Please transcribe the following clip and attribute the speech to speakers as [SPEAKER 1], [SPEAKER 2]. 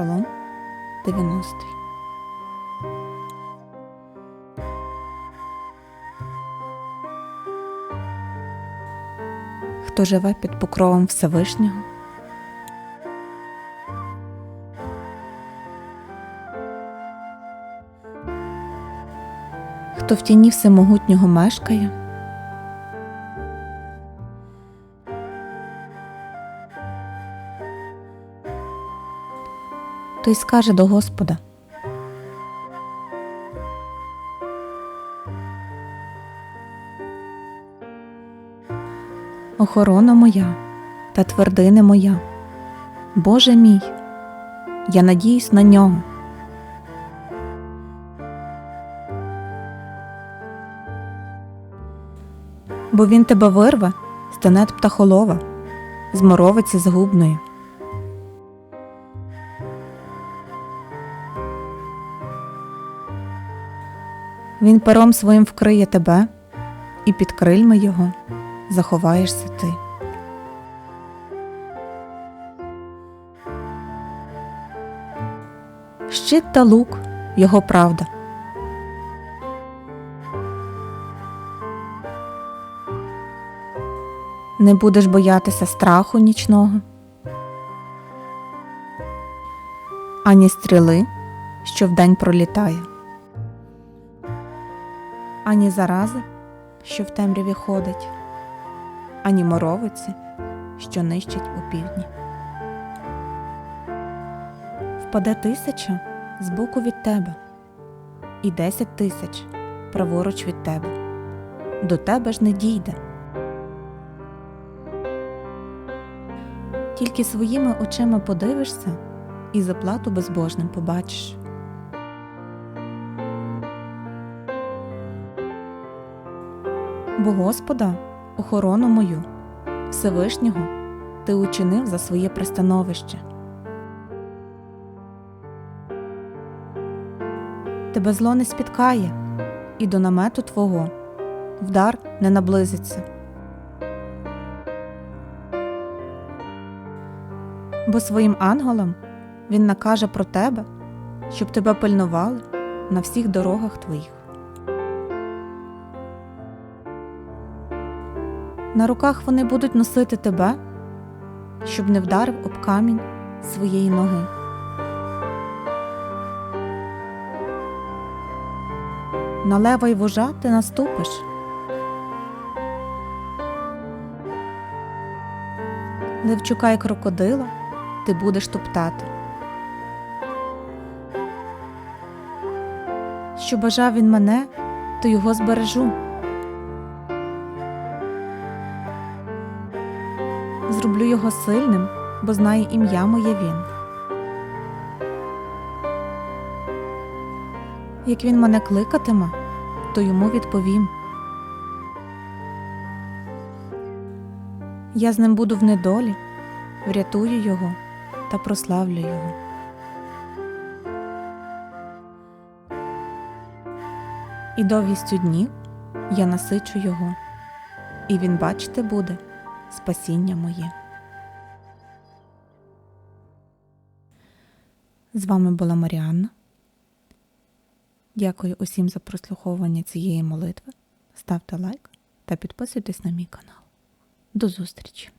[SPEAKER 1] Псалом 90. Хто живе під покровом Всевишнього, хто в тіні всемогутнього мешкає, той скаже до Господа. Охорона моя та твердине моя, Боже мій, я надіюсь на нього. Бо він тебе вирве з птахолова, з моровиці згубної. Він пером своїм вкриє тебе, і під крильми його заховаєшся ти. Щит та лук його правда. Не будеш боятися страху нічного, ані стріли, що вдень пролітає ані зарази, що в темряві ходить, ані моровиці, що нищить у півдні. Впаде тисяча збоку від тебе, і десять тисяч праворуч від тебе. До тебе ж не дійде. Тільки своїми очима подивишся і заплату безбожним побачиш. Бо Господа, охорону мою, Всевишнього, ти учинив за своє пристановище. Тебе зло не спіткає, і до намету Твого вдар не наблизиться. Бо своїм ангелам він накаже про тебе, щоб тебе пильнували на всіх дорогах твоїх. На руках вони будуть носити тебе, щоб не вдарив об камінь своєї ноги. На лева й вожа ти наступиш. Левчука й крокодила ти будеш топтати. Що бажав він мене, то його збережу. Зроблю його сильним, бо знає ім'я моє він. Як він мене кликатиме, то йому відповім. Я з ним буду в недолі, врятую його та прославлю його. І довгістю днів я насичу його, і він бачити буде спасіння моє. З вами була Маріанна. Дякую усім за прослуховування цієї молитви. Ставте лайк та підписуйтесь на мій канал. До зустрічі!